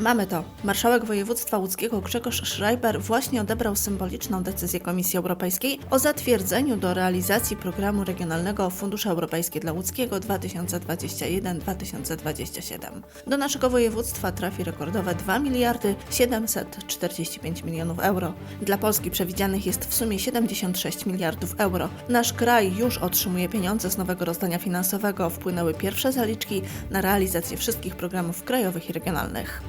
Mamy to. Marszałek województwa łódzkiego Grzegorz Schreiber właśnie odebrał symboliczną decyzję Komisji Europejskiej o zatwierdzeniu do realizacji programu regionalnego Fundusze Europejskie dla Łódzkiego 2021-2027. Do naszego województwa trafi rekordowe 2 miliardy 745 milionów euro. Dla Polski przewidzianych jest w sumie 76 miliardów euro. Nasz kraj już otrzymuje pieniądze z nowego rozdania finansowego. Wpłynęły pierwsze zaliczki na realizację wszystkich programów krajowych i regionalnych.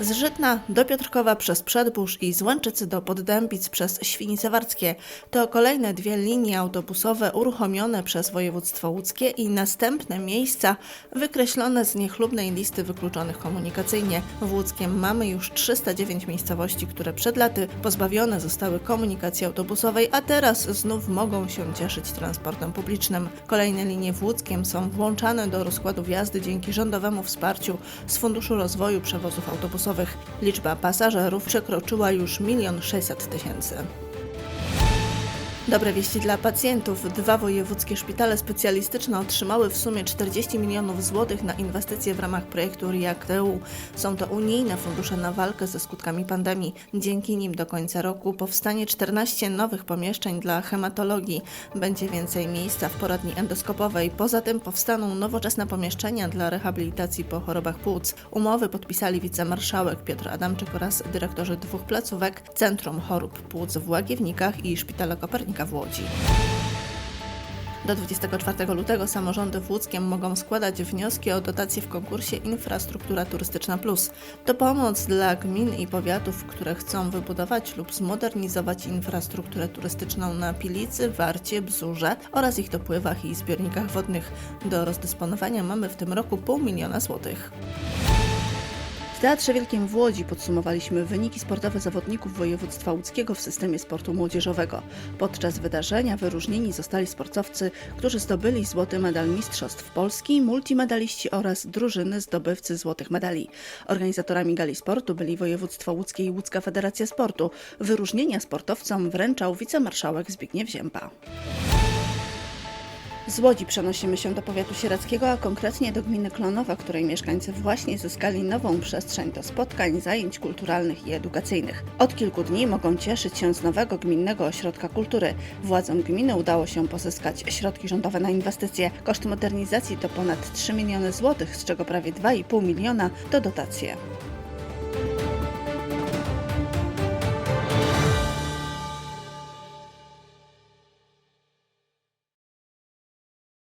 Z Żytna do Piotrkowa przez Przedbórz i z Łęczycy do Poddębic przez Świnice Warckie to kolejne dwie linie autobusowe uruchomione przez województwo łódzkie i następne miejsca wykreślone z niechlubnej listy wykluczonych komunikacyjnie. W Łódzkiem mamy już 309 miejscowości, które przed laty pozbawione zostały komunikacji autobusowej, a teraz znów mogą się cieszyć transportem publicznym. Kolejne linie w Łódzkiem są włączane do rozkładów jazdy dzięki rządowemu wsparciu z Funduszu Rozwoju Przewozów Autobusowych. Liczba pasażerów przekroczyła już 1 600 tysięcy. Dobre wieści dla pacjentów. Dwa wojewódzkie szpitale specjalistyczne otrzymały w sumie 40 milionów złotych na inwestycje w ramach projektu REACT-EU. Są to unijne fundusze na walkę ze skutkami pandemii. Dzięki nim do końca roku powstanie 14 nowych pomieszczeń dla hematologii. Będzie więcej miejsca w poradni endoskopowej. Poza tym powstaną nowoczesne pomieszczenia dla rehabilitacji po chorobach płuc. Umowy podpisali wicemarszałek Piotr Adamczyk oraz dyrektorzy dwóch placówek Centrum Chorób Płuc w Łagiewnikach i Szpitala Kopernika w Łodzi. Do 24 lutego samorządy w Łódzkiem mogą składać wnioski o dotacje w konkursie Infrastruktura Turystyczna Plus. To pomoc dla gmin i powiatów, które chcą wybudować lub zmodernizować infrastrukturę turystyczną na Pilicy, Warcie, Bzurze oraz ich dopływach i zbiornikach wodnych. Do rozdysponowania mamy w tym roku pół miliona złotych. W Teatrze Wielkim w Łodzi podsumowaliśmy wyniki sportowe zawodników województwa łódzkiego w systemie sportu młodzieżowego. Podczas wydarzenia wyróżnieni zostali sportowcy, którzy zdobyli złoty medal Mistrzostw Polski, multimedaliści oraz drużyny zdobywcy złotych medali. Organizatorami gali sportu byli województwo łódzkie i Łódzka Federacja Sportu. Wyróżnienia sportowcom wręczał wicemarszałek Zbigniew Zięba. Z Łodzi przenosimy się do powiatu sieradzkiego, a konkretnie do gminy Klonowa, której mieszkańcy właśnie zyskali nową przestrzeń do spotkań, zajęć kulturalnych i edukacyjnych. Od kilku dni mogą cieszyć się z nowego gminnego ośrodka kultury. Władzom gminy udało się pozyskać środki rządowe na inwestycje. Koszt modernizacji to ponad 3 miliony złotych, z czego prawie 2,5 miliona to dotacje.